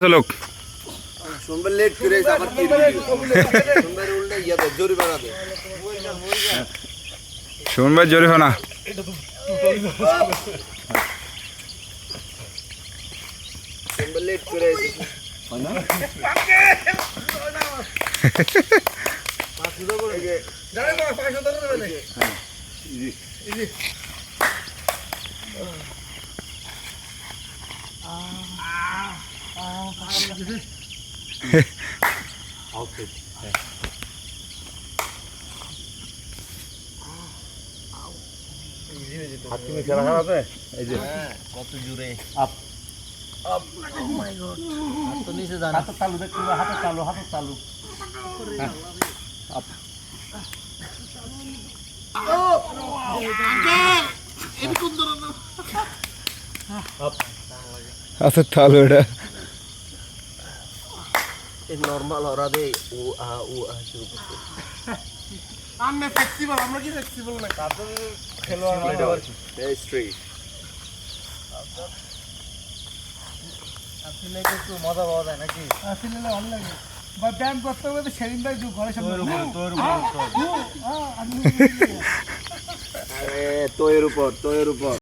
লোক সোমবার লেট করে আবার কি সোমবার উল্টে ইয়া দে জরিমানা দে শুনবে জরিমানা। সোমবার লেট করে কত তো নিচে হাতে চালু দেখতে হাতে চালু হাতে চালু আচ্ছা তাহলে এটা নর্মাল ওরা দে ও আ ও আ শুরু করতে আমরা ফ্লেক্সিবল আমরা কি ফ্লেক্সিবল না তাদের খেলোয়াড় স্ট্রিট আসলে একটু মজা পাওয়া যায় নাকি আসলে ভালো লাগে বা ব্যায়াম করতে হবে সেদিন ভাই ঘরে সামনে তোর উপর তোর আরে তোয়ের উপর তোয়ের উপর